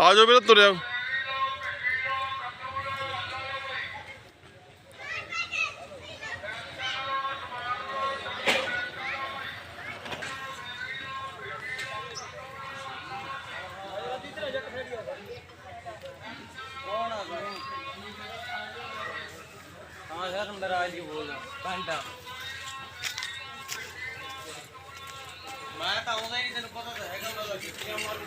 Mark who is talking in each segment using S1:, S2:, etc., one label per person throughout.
S1: ਆ ਜਾਓ ਵੀਰੇ ਤੁਰਿਆ
S2: ਹਾਂ ਸਰ ਮਹਾਰਾਜ ਜੀ ਬੋਲਦਾ ਘੰਟਾ ਮੈਂ ਤਾਂ ਆਉਂਦਾ ਹੀ ਨਹੀਂ ਤੈਨੂੰ ਪਤਾ ਤਾਂ ਹੈਗਾ ਉਹਨਾਂ ਦਾ ਕਿੱਥੇ ਮਾਰੂ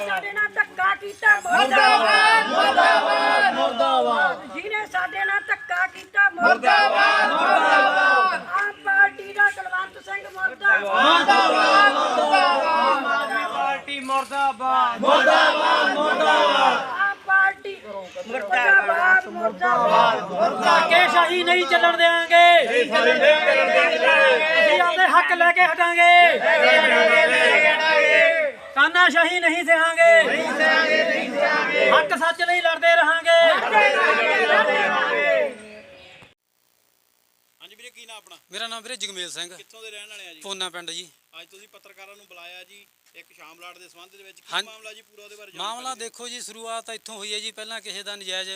S3: ਸਾਡੇ ਨਾਲ ਧੱਕਾ ਕੀਤਾ ਮੁਰਦਾਬਾਦ ਮੁਰਦਾਬਾਦ ਮੁਰਦਾਬਾਦ ਜਿਹਨੇ ਸਾਡੇ ਨਾਲ ਧੱਕਾ ਕੀਤਾ ਮੁਰਦਾਬਾਦ ਮੁਰਦਾਬਾਦ ਆਮ ਪਾਰਟੀ ਦਾ ਕੁਲਵੰਤ ਸਿੰਘ ਮੁਰਦਾਬਾਦ
S2: ਪਾਰਟੀ ਮੁਰਦਾਬਾਦ
S3: ਆਮ ਪਾਰਟੀ ਮੁਰਦਾਬਾਦ ਮੁਰਦਾਬਾਦ
S4: ਧੱਕੇਸ਼ਾਹੀ ਨਹੀਂ ਚੱਲਣ ਦੇਵਾਂਗੇ ਅਸੀਂ ਆਪਣੇ ਹੱਕ ਲੈ ਕੇ ਹਟਾਂਗੇ। ਤਾਨਾਸ਼ਾਹੀ ਨਹੀਂ ਸਹਾਂਗੇ ਹੱਕ ਸੱਚ ਲਈ ਲੜਦੇ ਰਹਾਂਗੇ।
S5: ਹਾਂਜੀ ਵੀਰੇ ਕੀ ਨਾਮ ਆਪਣਾ?
S6: ਮੇਰਾ ਨਾਮ ਵੀਰੇ ਜਗਮੇਲ ਸਿੰਘ।
S5: ਕਿੱਥੋਂ ਦੇ ਰਹਿਣ ਵਾਲੇ ਆ ਜੀ?
S6: ਪੋਨਾ ਪਿੰਡ ਜੀ।
S5: ਅੱਜ ਤੁਸੀਂ ਪੱਤਰਕਾਰਾਂ ਨੂੰ ਬੁਲਾਇਆ ਜੀ ਇੱਕ ਸ਼ਾਮਲਾਟ ਦੇ ਸੰਬੰਧ ਦੇ ਵਿੱਚ। ਕੀ ਮਾਮਲਾ ਜੀ ਪੂਰਾ ਉਹਦੇ ਬਾਰੇ
S6: ਮਾਮਲਾ ਦੇਖੋ ਜੀ ਸ਼ੁਰੂਆਤ ਇੱਥੋਂ ਹੋਈ ਹੈ ਜੀ ਪਹਿਲਾਂ ਕਿਸੇ ਦਾ ਨਜਾਇਜ਼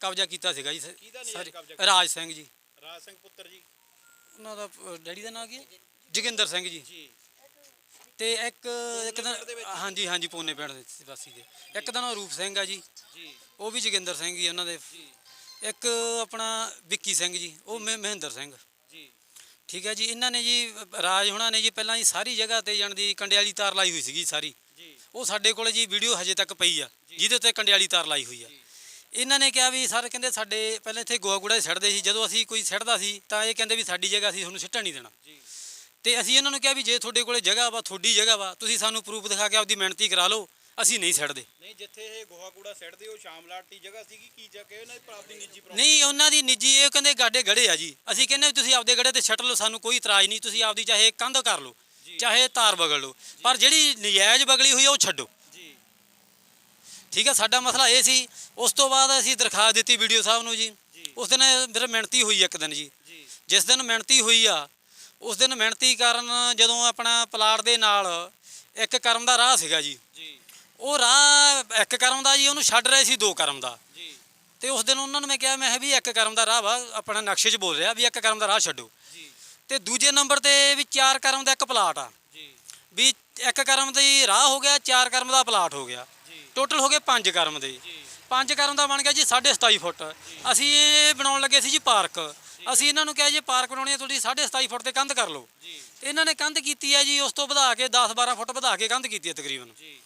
S6: ਕਬਜ਼ਾ ਕੀਤਾ ਸੀਗਾ ਜੀ। ਸ-
S5: ਕਿਹਦਾ ਨਜਾਇਜ਼
S6: ਸਾਰੀ-
S5: ਕਬਜ਼ਾ ਕੀਤਾ?
S6: ਰਾਜ ਸਿੰਘ ਜੀ।
S5: ਰਾਜ ਸਿੰਘ ਪੁੱਤਰ ਜੀ।
S6: ਉਹਨਾਂ ਦਾ ਅ, ਡੈਡੀ ਦਾ ਨਾਮ ਕੀ ਹੈ? ਜੋਗਿੰਦਰ ਸਿੰਘ ਜੀ।
S5: ਜੀ।
S6: ਤੇ ਇੱਕ ਇੱਕ
S5: ਪਿੰਡ ਦੇ ਵਿੱਚ?
S6: ਹਾਂਜੀ ਹਾਂਜੀ ਪੋਨੇ ਪਿੰਡ ਦੇ ਵਾਸੀ ਦੇ। ਇੱਕ ਦਿਨ ਉਹ ਰੂਪ ਸਿੰਘ ਆ ਜੀ।
S5: ਜੀ।
S6: ਉਹ ਵੀ ਜੋਗਿੰਦਰ ਸਿੰਘ ਜੀ ਉਹਨਾਂ ਦੇ।
S5: ਜੀ।
S6: ਇੱਕ ਆਪਣਾ ਵਿੱਕੀ ਸਿੰਘ ਜੀ ਉਹ ਮਹਿ- ਮਹਿੰਦਰ ਸਿੰਘ।
S5: ਜੀ।
S6: ਠੀਕ ਹੈ ਜੀ ਇਹਨਾਂ ਨੇ ਜੀ ਰਾਜ ਹੁਣਾਂ ਨੇ ਜੀ ਪਹਿਲਾਂ ਜੀ ਸਾਰੀ ਜਗ੍ਹਾ ਤੇ ਜਾਣ ਦੀ ਕੰਡਿਆਲੀ ਤਾਰ ਲਾਈ ਹੋਈ ਸੀਗੀ ਸਾਰੀ।
S5: ਜੀ।
S6: ਉਹ ਸਾਡੇ ਕੋਲ ਜੀ ਵੀਡੀਓ ਹਜੇ ਤੱਕ ਪਈ ਆ ਜਿਹਦੇ ਉੱਤੇ ਕੰਡਿਆਲੀ ਤਾਰ ਲਾਈ ਹੋਈ ਆ। ਇਹਨਾਂ ਨੇ ਕਿਹਾ ਵੀ ਸਰ ਕਹਿੰਦੇ ਸਾਡੇ ਪਹਿਲਾਂ ਇੱਥੇ ਗੋਆ ਗੂੜਾ ਛੱਡਦੇ ਸੀ ਜਦੋਂ ਅਸੀਂ ਕੋਈ ਛੱਡਦਾ ਸੀ ਤਾਂ ਇਹ ਕਹਿੰਦੇ ਵੀ ਸਾਡੀ ਜਗ੍ਹਾ ਅਸੀਂ ਤੁਹਾਨੂੰ ਸਿੱਟਣ ਨਹੀਂ ਦੇਣਾ। ਤੇ ਅਸੀਂ ਇਹਨਾਂ ਨੂੰ ਕਿਹਾ ਵੀ ਜੇ ਤੁਹਾਡੇ ਕੋਲੇ ਜਗ੍ਹਾ ਵਾ ਤੁਹਾਡੀ ਜਗ੍ਹਾ ਵਾ ਤੁਸੀਂ ਸਾਨੂੰ ਪ੍ਰੂਫ ਦਿਖਾ ਕੇ ਆਪਦੀ ਮਿਹਨਤੀ ਕਰਾ ਲਓ ਅਸੀਂ ਨਹੀਂ ਛੱਡਦੇ
S5: ਨਹੀਂ ਜਿੱਥੇ ਇਹ ਗੋਹਾ ਕੂੜਾ ਸਿੱਟਦੇ ਉਹ ਸ਼ਾਮਲਾਟ ਦੀ ਜਗ੍ਹਾ ਸੀਗੀ ਕੀ ਜਗ੍ਹਾ ਇਹਨਾਂ ਦੀ ਆਪਦੀ ਨਿੱਜੀ?
S6: ਨਹੀਂ ਉਹਨਾਂ ਦੀ ਨਿੱਜੀ ਇਹ ਕਹਿੰਦੇ ਗਾਡੇ ਗੜੇ ਆ ਜੀ। ਅਸੀਂ ਕਹਿੰਦੇ ਵੀ ਤੁਸੀਂ ਆਪਦੇ ਗੜੇ ਤੇ ਛੱਡ ਲਓ ਸਾਨੂੰ ਕੋਈ ਇਤਰਾਜ਼ ਨਹੀਂ ਤੁਸੀਂ ਆਪਦੀ ਚਾਹੇ ਕੰਧ ਕਰ ਲਓ ਚਾਹੇ ਤਾਰ ਬਗਲ ਲਓ। ਪਰ ਜਿਹੜੀ ਨਜਾਇਜ਼ ਬਗਲੀ ਹੋਈ ਆ ਉਹ ਛੱਡੋ। ਠੀਕ ਹੈ ਸਾਡਾ ਮਸਲਾ ਇਹ ਸੀ ਉਸ ਤੋਂ ਬਾਅਦ ਅਸੀਂ ਦਰਖਾਸਤ ਦਿੱਤੀ ਵੀਡੀਓ ਸਾਹਿਬ ਨੂੰ ਜੀ। ਉਸ ਦਿਨ ਮੇਰੇ ਮਿਹਨਤੀ ਹੋਈ ਇੱਕ ਦਿਨ ਜੀ। ਜਿਸ ਦਿਨ ਮਿਹਨਤੀ ਹੋਈ ਆ ਉਸ ਦਿਨ ਮਿਹਨਤੀ ਕਾਰਨ ਜਦੋਂ ਆਪਣਾ ਪਲਾਟ ਦੇ ਨਾਲ ਇੱਕ ਕਰਮ ਦਾ ਰਾਹ ਸੀਗਾ ਜੀ। ਉਹ ਰਾਹ ਇੱਕ ਕਰਮ ਦਾ ਜੀ ਉਹਨੂੰ ਛੱਡ ਰਹੇ ਸੀ ਦੋ ਕਰਮ ਦਾ। ਤੇ ਉਸ ਦਿਨ ਉਹਨਾਂ ਨੂੰ ਮੈਂ ਕਿਹਾ ਮੈਂ ਵੀ ਇੱਕ ਕਰਮ ਦਾ ਰਾਹ ਵਾ ਆਪਣਾ ਨਕਸ਼ੇ 'ਚ ਬੋਲ ਰਿਹਾ ਵੀ ਇੱਕ ਕਰਮ ਦਾ ਰਾਹ ਛੱਡੋ। ਤੇ ਦੂਜੇ ਨੰਬਰ ਤੇ ਵੀ ਚਾਰ ਕਰਮ ਦਾ ਇੱਕ ਪਲਾਟ ਆ। ਵੀ ਇੱਕ ਕਰਮ ਦੀ ਰਾਹ ਹੋ ਗਿਆ ਚਾਰ ਕਰਮ ਦਾ ਪਲਾਟ ਹੋ ਗਿਆ। ਟੋਟਲ ਹੋ ਗਏ ਪੰਜ ਕਰਮ ਦੇ। ਪੰਜ ਕਰਮ ਦਾ ਬਣ ਗਿਆ ਜੀ 27.5 ਫੁੱਟ। ਅਸੀਂ ਇਹ ਬਣਾਉਣ ਲੱਗੇ ਸੀ ਜੀ ਪਾਰਕ। ਅਸੀਂ ਇਹਨਾਂ ਨੂੰ ਕਿਹਾ ਜੀ ਪਾਰਕ ਬਣਾਉਣੀ ਹੈ ਤੁਹਾਡੀ 27.5 ਫੁੱਟ ਤੇ ਕੰਧ ਕਰ ਲਓ।
S5: ਜੀ।
S6: ਤੇ ਇਹਨਾਂ ਨੇ ਕੰਧ ਕੀਤੀ ਹੈ ਜੀ ਉਸ ਤੋਂ ਵਧਾ ਕੇ 10-12 ਫੁੱਟ ਵਧਾ ਕੇ ਕੰਧ ਕੀਤੀ ਹੈ ਤਕਰੀਬਨ।
S5: ਜੀ।